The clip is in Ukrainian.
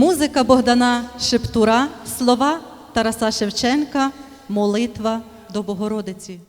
Музика Богдана Шептура, слова Тараса Шевченка, молитва до Богородиці.